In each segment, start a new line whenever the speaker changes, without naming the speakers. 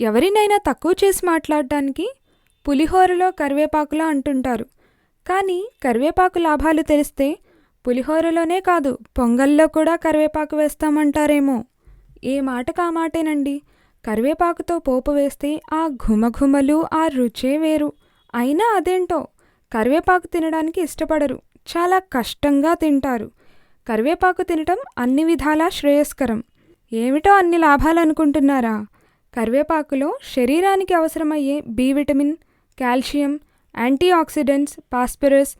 ఎవరినైనా తక్కువ చేసి మాట్లాడటానికి పులిహోరలో కరివేపాకులా అంటుంటారు. కానీ కరివేపాకు లాభాలు తెలిస్తే పులిహోరలోనే కాదు పొంగల్లో కూడా కరివేపాకు వేస్తామంటారేమో. ఏ మాటకు ఆ మాటేనండి? కరివేపాకుతో పోపు వేస్తే ఆ ఘుమఘుమలు ఆ రుచే వేరు. అయినా అదేంటో? కరివేపాకు తినడానికి ఇష్టపడరు చాలా కష్టంగా తింటారు. కరివేపాకు తినటం అన్ని విధాలా శ్రేయస్కరం. ఏమిటో అన్ని లాభాలు అనుకుంటున్నారా కరివేపాకులో శరీరానికి అవసరమయ్యే B vitamin calcium antioxidants phosphorus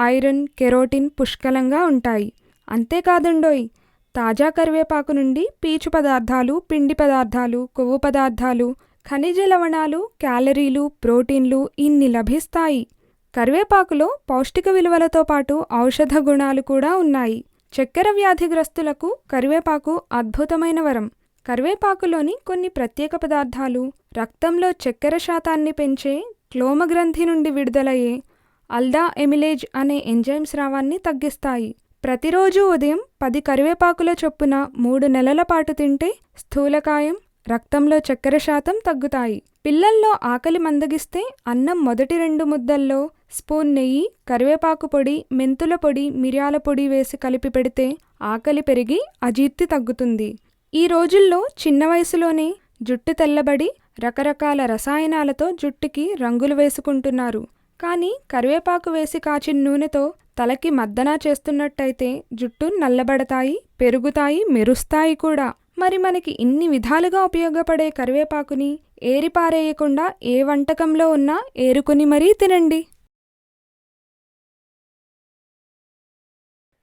iron carotene పుష్కలంగా ఉంటాయి. అంతేకాదండోయ్ తాజా కరివేపాకు నుండి పీచు పదార్థాలు పిండి పదార్థాలు కొవ్వు పదార్థాలు ఖనిజ లవణాలు క్యాలరీలు ప్రోటీన్లు ఇన్ని లభిస్తాయి. కరివేపాకులో పౌష్టిక విలువలతో పాటు ఔషధ గుణాలు కూడా ఉన్నాయి. చక్కెర వ్యాధిగ్రస్తులకు కరివేపాకు అద్భుతమైన వరం. కరివేపాకులోని కొన్ని ప్రత్యేక పదార్థాలు రక్తంలో చక్కెర శాతాన్ని పెంచే క్లోమగ్రంథి నుండి విడుదలయ్యే అల్డా ఎమిలేజ్ అనే ఎంజైమ్ స్రావాన్ని తగ్గిస్తాయి. ప్రతిరోజు ఉదయం పది కరివేపాకుల చొప్పున మూడు నెలల పాటు తింటే స్థూలకాయం రక్తంలో చక్కెర శాతం తగ్గుతాయి. పిల్లల్లో ఆకలి మందగిస్తే అన్నం మొదటి రెండు ముద్దల్లో స్పూన్ నెయ్యి కరివేపాకు పొడి మెంతుల పొడి మిరియాల పొడి వేసి కలిపి పెడితే ఆకలి పెరిగి అజీర్తి తగ్గుతుంది. ఈ రోజుల్లో చిన్న వయసులోనే జుట్టు తెల్లబడి రకరకాల రసాయనాలతో జుట్టుకి రంగులు వేసుకుంటున్నారు. కానీ కరివేపాకు వేసి కాచిన నూనెతో తలకి మద్దనా చేస్తున్నట్టయితే జుట్టు నల్లబడతాయి పెరుగుతాయి మెరుస్తాయి కూడా. మరి మనకి ఇన్ని విధాలుగా ఉపయోగపడే కరివేపాకుని ఏరిపారేయకుండా ఏ వంటకంలో ఉన్నా ఏరుకుని మరీ తినండి.